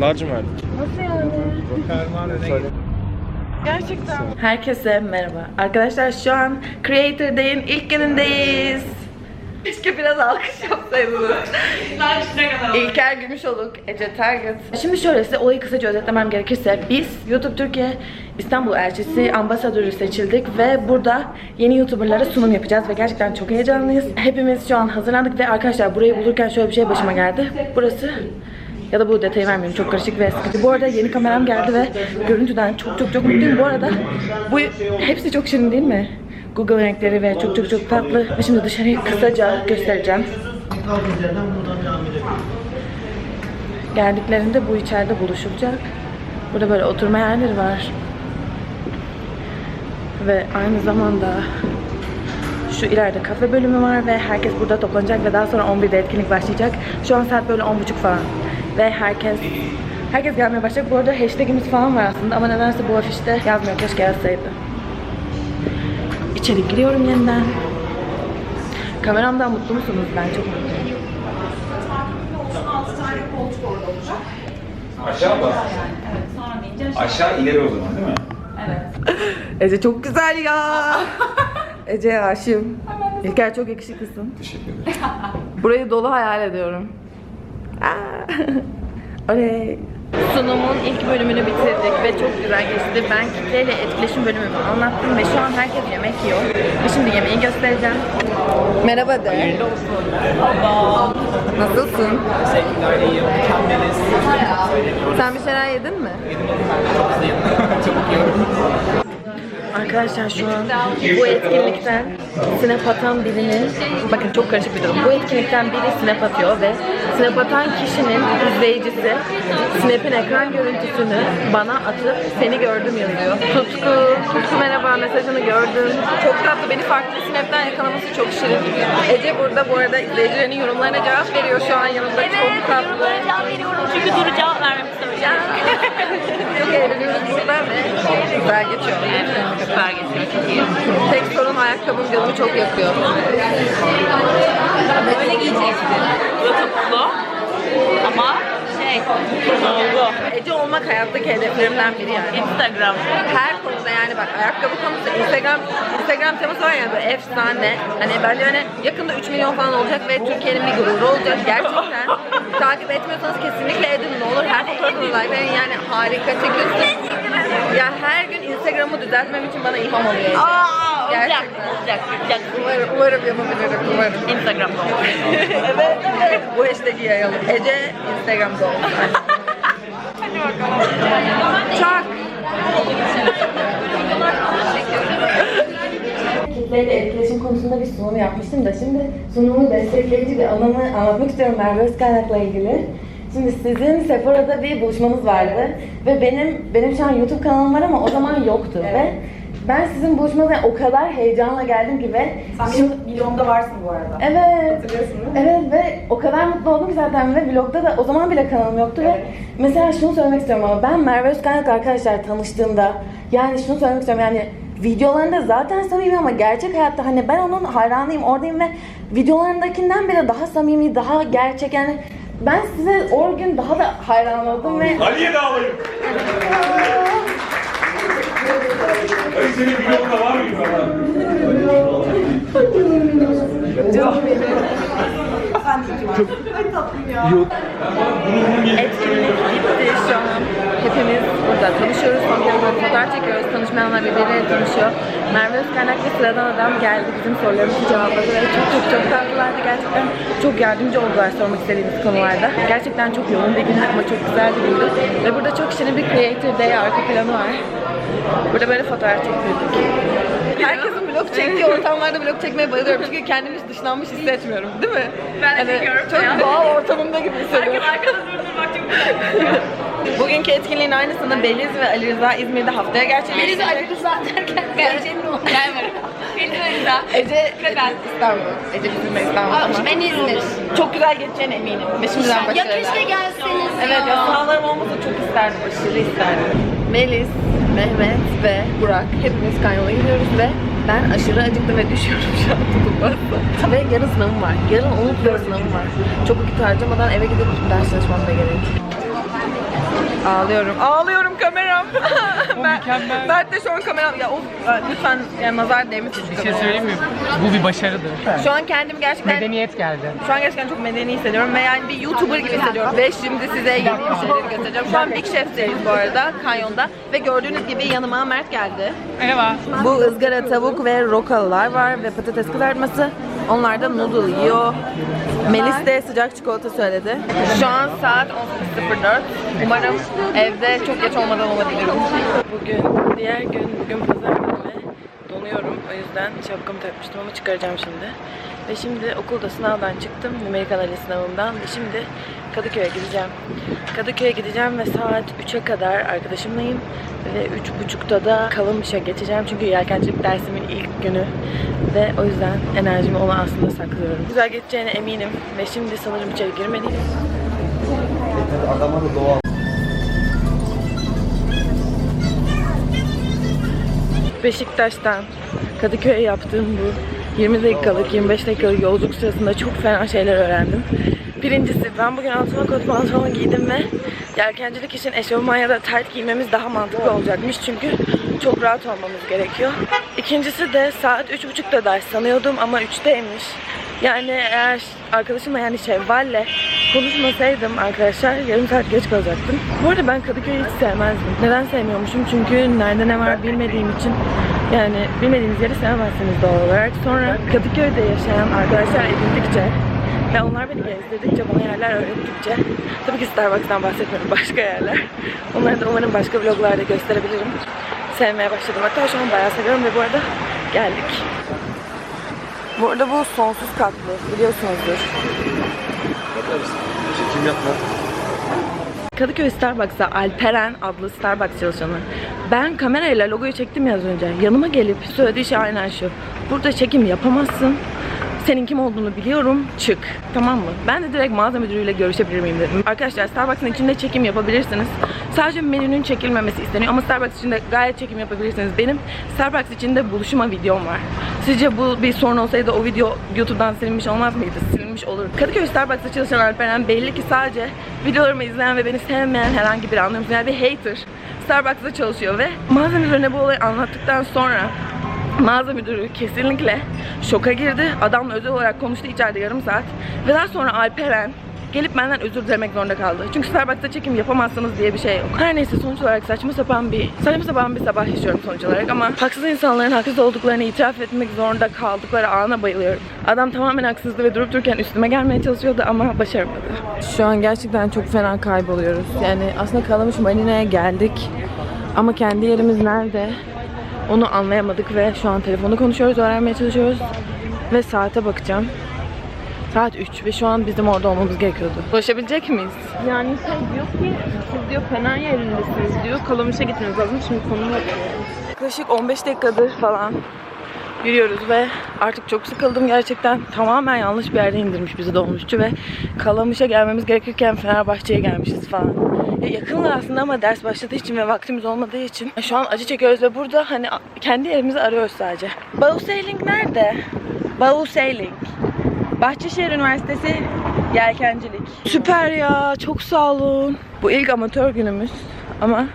verdik? Nasıl yani? Fermuar öne. Gerçekten. Herkese merhaba. Arkadaşlar şu an Creator Day'in ilk günündeyiz. Keşke biraz alkış yapsaydınız. İlker Gümüşoluk, Ece Target. Şimdi şöyle size olayı kısaca özetlemem gerekirse biz YouTube Türkiye İstanbul elçisi ambasadörü seçildik ve burada yeni YouTuber'lara sunum yapacağız ve gerçekten çok heyecanlıyız. Hepimiz şu an hazırlandık ve arkadaşlar burayı bulurken şöyle bir şey başıma geldi. Burası ya da bu detayı vermiyorum çok karışık ve sıkıcı. Bu arada yeni kameram geldi ve görüntüden çok çok çok mutluyum. Bu arada bu hepsi çok şirin değil mi? Google renkleri ve çok çok çok tatlı. Ve şimdi dışarıyı kısaca göstereceğim. Geldiklerinde bu içeride buluşulacak. Burada böyle oturma yerleri var. Ve aynı zamanda şu ileride kafe bölümü var ve herkes burada toplanacak ve daha sonra 11'de etkinlik başlayacak. Şu an saat böyle 10.30 falan. Ve herkes herkes gelmeye başlayacak. Bu arada hashtagimiz falan var aslında ama nedense bu afişte yazmıyor. Keşke yazsaydı. İçeri giriyorum yeniden. Kameramdan mutlu musunuz? Ben çok mutluyum. Aşağı bak. Aşağı ileri o zaman değil mi? Ece çok güzel ya. Ece'ye aşığım. İlker çok yakışıklısın. Teşekkür ederim. Burayı dolu hayal ediyorum. Aa, Oley. Sunumun ilk bölümünü bitirdik ve çok güzel geçti. Ben kitleyle etkileşim bölümümü anlattım ve şu an herkes yemek yiyor. Ve şimdi yemeği göstereceğim. Merhaba de. Nasılsın? Teşekkürler iyiyim. Mükemmeliz. Sen bir şeyler yedin mi? Çabuk yiyorum. Arkadaşlar şu an bu etkinlikten snap atan birinin, bakın çok karışık bir durum. Bu etkinlikten biri snap atıyor ve snap atan kişinin izleyicisi snap'in ekran görüntüsünü bana atıp seni gördüm yazıyor. Tutku, Tutku merhaba mesajını gördüm. Çok tatlı. Beni farklı snap'ten yakalaması çok şirin. Ece burada bu arada izleyicilerinin yorumlarına cevap veriyor şu an yanımda. Çok tatlı. Yorumlara cevap veriyorum çünkü Duru cevap vermek istemiyor. Çok eğleniyoruz burada ve güzel geçiyor. Süper geçiyor çok iyi. Tek sorun ayakkabım canımı çok yakıyor. Böyle giyeceksin. YouTube'lu ama şey oldu. Ece olmak hayattaki hedeflerimden biri yani. Instagram. Her konuda yani bak ayakkabı konusu Instagram Instagram teması var ya böyle efsane. Hani bence hani yakında 3 milyon falan olacak ve Türkiye'nin bir gururu olacak gerçekten. Takip etmiyorsanız kesinlikle edin ne olur her fotoğrafını like verin yani harika çekiyorsun. Ya her gün Instagram'ı düzeltmem için bana ilham oluyor. Aa, olacak, Gerçekten. olacak, olacak. Umarım, umarım yapabilirim umarım. Instagram'da evet evet bu hashtag'i yayalım. Ece Instagram'da olsun. Hadi bakalım. Çak. Kitleyle etkileşim konusunda bir sunum yapmıştım da şimdi sunumu destekleyici bir anımı anlatmak istiyorum Merve Özkaynak'la ilgili. Şimdi sizin Sephora'da bir buluşmanız vardı ve benim benim şu an YouTube kanalım var ama o zaman yoktu ve ben sizin buluşmanıza o kadar heyecanla geldim ki ve Sen benim videomda varsın bu arada. Evet. Hatırlıyorsun değil mi? Evet ve o kadar mutlu oldum ki zaten ve vlogda da o zaman bile kanalım yoktu ve mesela şunu söylemek istiyorum ama ben Merve Özkaynak arkadaşlar tanıştığımda yani şunu söylemek istiyorum yani videolarında zaten samimi ama gerçek hayatta hani ben onun hayranıyım oradayım ve videolarındakinden bile daha samimi daha gerçek yani ben size o gün daha da hayran oldum ve Ali'ye de alayım. Ali senin vlogda var mıydı falan? Etkinlik bitti şu an. Hepimiz burada tanışıyoruz. Son kez böyle fotoğraf çekiyoruz. Tanışmayanlar birbirleriyle tanışıyor. Merve Özkaynak ve sıradan adam geldi. Bizim sorularımızı cevapladı ve çok çok çok tatlılardı. Gerçekten çok yardımcı oldular sormak istediğimiz konularda. Gerçekten çok yoğun bir gündü ama çok güzel bir gündü. Ve burada çok şirin bir Creator Day arka planı var. Burada böyle fotoğraf çektirdik. Herkesin vlog çektiği ortamlarda vlog çekmeye bayılıyorum çünkü kendimi hiç dışlanmış hissetmiyorum değil mi? Ben de çekiyorum Çok doğal ortamımda gibi hissediyorum. Herkes arkada durdurmak çok güzel. Bugünkü etkinliğin aynısını Beliz ve Ali Rıza İzmir'de haftaya gerçekleştirecek. Beni de Ali Rıza derken ne oldu? Gel böyle. Beni de Ali Rıza. Ece, Ve ben. İstanbul. Ece bizim İstanbul Aa, ama ben İzmir. çok güzel geçeceğine eminim. Ve şimdiden Ya başarılar. keşke gelseniz Evet ya sınavlarım olmasa çok isterdim, aşırı isterdim. Melis, Mehmet ve Burak hepimiz kanyola gidiyoruz ve ben aşırı acıktım ve düşüyorum şu an tutulmazsa. ve yarın sınavım var. Yarın unut bir sınavım var. Çok vakit harcamadan eve gidip ders çalışmam da gerek. Ağlıyorum. Ağlıyorum kameram. ben, mükemmel. Mert de şu an kameram. Ya of, lütfen yani nazar değmesin. Bir şey söyleyeyim mi? Bu bir başarıdır. Şu an kendimi gerçekten Medeniyet geldi. şu an gerçekten çok medeni hissediyorum ve yani bir YouTuber gibi hissediyorum. Ve şimdi size yeni bir şeyleri göstereceğim. Şu an Big Chef'teyiz bu arada, kanyonda. Ve gördüğünüz gibi yanıma Mert geldi. Merhaba. Bu ızgara tavuk ve rokalılar var ve patates kızartması. Onlar da noodle yiyor. Melis de sıcak çikolata söyledi. Şu an saat 18.04. Umarım evde çok geç olmadan olabilirim. Bugün diğer gün, bugün pazar günü ve donuyorum. O yüzden şapkamı takmıştım ama çıkaracağım şimdi. Ve şimdi okulda sınavdan çıktım. Numerik analiz sınavından. Ve şimdi Kadıköy'e gideceğim. Kadıköy'e gideceğim ve saat 3'e kadar arkadaşımlayım. Ve 3.30'da da Kalamış'a geçeceğim. Çünkü yelkencilik dersimin ilk günü. Ve o yüzden enerjimi ona aslında saklıyorum. Güzel geçeceğine eminim. Ve şimdi sanırım içeri girmeliyim. Beşiktaş'tan Kadıköy'e yaptığım bu 20 dakikalık, 25 dakikalık yolculuk sırasında çok fena şeyler öğrendim. Birincisi ben bugün altıma kot pantolon giydim ve yelkencilik için eşofman ya da tayt giymemiz daha mantıklı olacakmış çünkü çok rahat olmamız gerekiyor. İkincisi de saat 3.30'da ders sanıyordum ama 3'teymiş. Yani eğer arkadaşımla yani Şevval'le konuşmasaydım arkadaşlar yarım saat geç kalacaktım. Bu arada ben Kadıköy'ü hiç sevmezdim. Neden sevmiyormuşum? Çünkü nerede ne var bilmediğim için yani bilmediğiniz yeri sevmezsiniz doğal olarak. Sonra Kadıköy'de yaşayan arkadaşlar edindikçe ve onlar beni gezdirdikçe, bana yerler öğrettikçe tabii ki Starbucks'tan bahsetmiyorum, başka yerler. Onları da umarım başka vloglarda gösterebilirim. Sevmeye başladım. Hatta şu an bayağı seviyorum ve bu arada geldik. Bu arada bu sonsuz katlı biliyorsunuzdur. Çekim yapma. Kadıköy Starbucks'a Alperen adlı Starbucks çalışanı. Ben kamerayla logoyu çektim ya az önce. Yanıma gelip söylediği şey aynen şu. Burada çekim yapamazsın. Senin kim olduğunu biliyorum. Çık. Tamam mı? Ben de direkt mağaza müdürüyle görüşebilir miyim dedim. Arkadaşlar Starbucks'ın içinde çekim yapabilirsiniz. Sadece menünün çekilmemesi isteniyor ama Starbucks içinde gayet çekim yapabilirsiniz. Benim Starbucks içinde buluşma videom var. Sizce bu bir sorun olsaydı o video YouTube'dan silinmiş olmaz mıydı? Silinmiş olur. Kadıköy Starbucks'ta çalışan Alperen belli ki sadece videolarımı izleyen ve beni sevmeyen herhangi bir musun? Yani bir hater. Starbucks'ta çalışıyor ve mağaza müdürüne bu olayı anlattıktan sonra mağaza müdürü kesinlikle şoka girdi. Adamla özel olarak konuştu içeride yarım saat. Ve daha sonra Alperen gelip benden özür dilemek zorunda kaldı. Çünkü Starbucks'ta çekim yapamazsınız diye bir şey yok. Her neyse sonuç olarak saçma sapan bir saçma sapan bir sabah yaşıyorum sonuç olarak ama haksız insanların haksız olduklarını itiraf etmek zorunda kaldıkları ana bayılıyorum. Adam tamamen haksızdı ve durup dururken üstüme gelmeye çalışıyordu ama başaramadı. Şu an gerçekten çok fena kayboluyoruz. Yani aslında Kalamış Marina'ya geldik ama kendi yerimiz nerede? Onu anlayamadık ve şu an telefonda konuşuyoruz, öğrenmeye çalışıyoruz. Ve saate bakacağım. Saat 3 ve şu an bizim orada olmamız gerekiyordu. Ulaşabilecek miyiz? Yani şey diyor ki siz diyor Fener yerindesiniz diyor. Kalamış'a gitmeniz lazım. Şimdi konum bakıyor. Yaklaşık 15 dakikadır falan yürüyoruz ve artık çok sıkıldım gerçekten. Tamamen yanlış bir yerde indirmiş bizi dolmuşçu ve Kalamış'a gelmemiz gerekirken Fenerbahçe'ye gelmişiz falan. Ya yakınlar aslında ama ders başladığı için ve vaktimiz olmadığı için şu an acı çekiyoruz ve burada hani kendi yerimizi arıyoruz sadece. Bau Sailing nerede? Bau Sailing. Bahçeşehir Üniversitesi Yelkencilik. Süper ya, çok sağ olun. Bu ilk amatör günümüz ama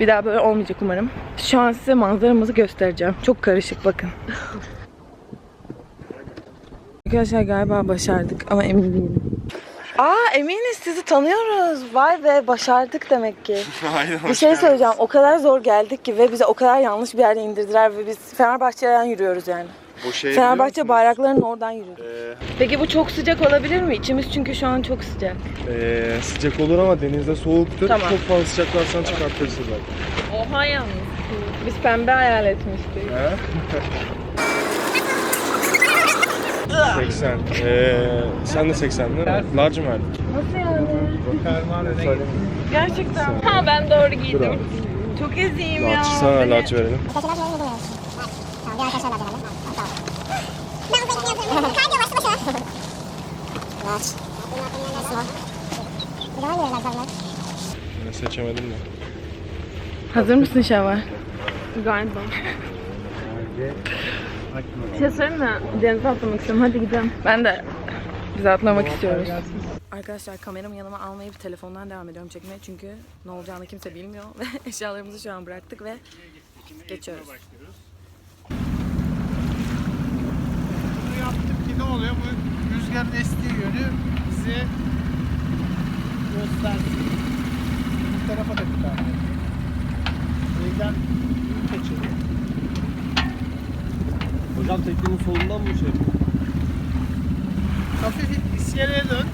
bir daha böyle olmayacak umarım. Şu an size manzaramızı göstereceğim. Çok karışık bakın. Arkadaşlar galiba başardık ama emin değilim. Aa eminiz sizi tanıyoruz. Vay be başardık demek ki. Aynen. Bir şey söyleyeceğim. O kadar zor geldik ki ve bize o kadar yanlış bir yerde indirdiler ve biz Fenerbahçe'den yürüyoruz yani. Bu şey Fenerbahçe bayraklarının oradan yürüdük. Ee, Peki bu çok sıcak olabilir mi? İçimiz çünkü şu an çok sıcak. ee, sıcak olur ama denizde soğuktur. Tamam. Çok fazla sıcaklarsan çıkartırsın bak. Oha yalnız. Biz pembe hayal etmiştik. He? 80. Ee, sen de 80 değil mi? Large mı? Ferman öne gidiyor. Gerçekten. Ha ben doğru giydim. Çok eziyim ya. Large sana large verelim. Ben seçemedim de. Hazır mısın Şevval? Galiba. Bir şey söyleyeyim mi? Denize atlamak istiyorum. Hadi gidelim. Ben de. Biz atlamak istiyoruz. Arkadaşlar kameramı yanıma almayıp telefondan devam ediyorum çekmeye çünkü ne olacağını kimse bilmiyor ve eşyalarımızı şu an bıraktık ve geçiyoruz. Bunu yaptık ki ne oluyor? Bu rüzgarın estiği yönü bize göstersin. Bu tarafa da bir tane. Şeyden yün keçeli. Hocam teknenin solundan mı şey? Hafif iskeleye dön.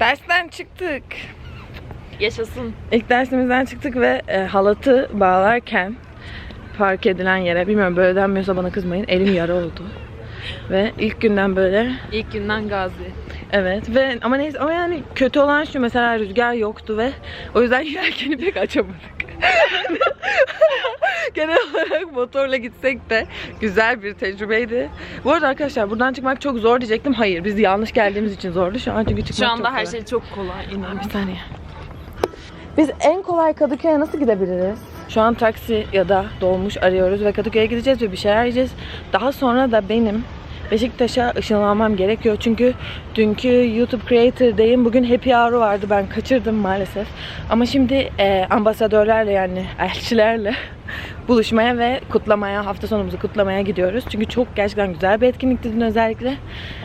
Dersten çıktık. Yaşasın. İlk dersimizden çıktık ve e, halatı bağlarken park edilen yere bilmiyorum böyle denmiyorsa bana kızmayın elim yara oldu. Ve ilk günden böyle İlk günden gazi. evet ve ama neyse ama yani kötü olan şu mesela rüzgar yoktu ve o yüzden yelkeni pek açamadık. Genel olarak motorla gitsek de güzel bir tecrübeydi. Bu arada arkadaşlar buradan çıkmak çok zor diyecektim. Hayır biz yanlış geldiğimiz için zordu. Şu an çünkü çıkmak Şu anda çok her kolay. şey çok kolay inan. Bir saniye. Biz en kolay Kadıköy'e nasıl gidebiliriz? Şu an taksi ya da dolmuş arıyoruz ve Kadıköy'e gideceğiz ve bir şeyler yiyeceğiz. Daha sonra da benim Beşiktaş'a ışınlanmam gerekiyor çünkü dünkü YouTube Creator Day'im bugün Happy Hour vardı ben kaçırdım maalesef. Ama şimdi e, ambasadörlerle yani elçilerle buluşmaya ve kutlamaya, hafta sonumuzu kutlamaya gidiyoruz. Çünkü çok gerçekten güzel bir etkinlikti dün özellikle.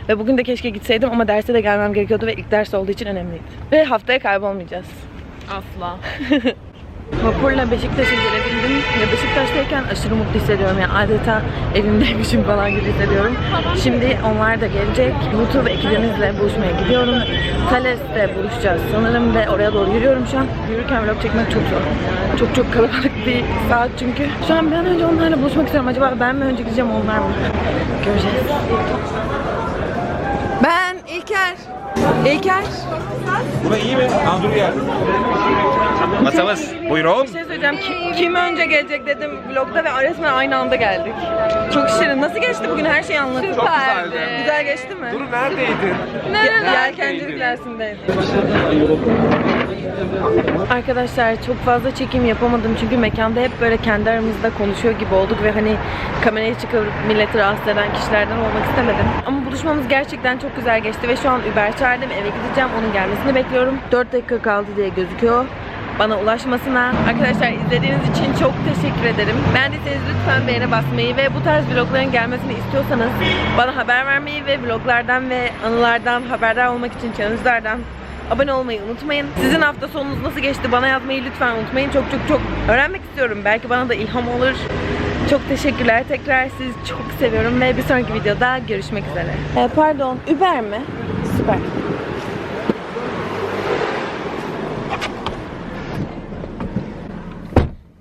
Ve bugün de keşke gitseydim ama derse de gelmem gerekiyordu ve ilk ders olduğu için önemliydi. Ve haftaya kaybolmayacağız. Asla. Vapurla Beşiktaş'a gelebildim ve Beşiktaş'tayken aşırı mutlu hissediyorum. Yani adeta evimdeymişim falan gibi hissediyorum. Şimdi onlar da gelecek. YouTube ekibimizle buluşmaya gidiyorum. Thales'te buluşacağız sanırım ve oraya doğru yürüyorum şu an. Yürürken vlog çekmek çok zor. Çok çok kalabalık bir saat çünkü. Şu an bir an önce onlarla buluşmak istiyorum. Acaba ben mi önce gideceğim onlar mı? Göreceğiz. Ben İlker. İlker. Buna iyi mi? Dur gel. Masamız. Buyurun. Bir şey söyleyeceğim. Ki- kim önce gelecek dedim vlogda ve resmen aynı anda geldik. Çok şirin. Nasıl geçti bugün? Her şeyi anlat. Çok güzeldi. Güzel geçti mi? Dur neredeydin? Nerede? Yelkencilik dersindeydim. Arkadaşlar çok fazla çekim yapamadım çünkü mekanda hep böyle kendi aramızda konuşuyor gibi olduk ve hani kamerayı çıkarıp milleti rahatsız eden kişilerden olmak istemedim. Ama buluşmamız gerçekten çok güzel geçti ve şu an Uber çağırdım eve gideceğim onun gelmesini bekliyorum. 4 dakika kaldı diye gözüküyor bana ulaşmasına. Arkadaşlar izlediğiniz için çok teşekkür ederim. Beğendiyseniz lütfen beğene basmayı ve bu tarz vlogların gelmesini istiyorsanız bana haber vermeyi ve vloglardan ve anılardan haberdar olmak için challenge'lardan abone olmayı unutmayın. Sizin hafta sonunuz nasıl geçti bana yazmayı lütfen unutmayın. Çok çok çok öğrenmek istiyorum. Belki bana da ilham olur. Çok teşekkürler tekrar. Sizi çok seviyorum ve bir sonraki videoda görüşmek üzere. pardon Uber mi? Süper.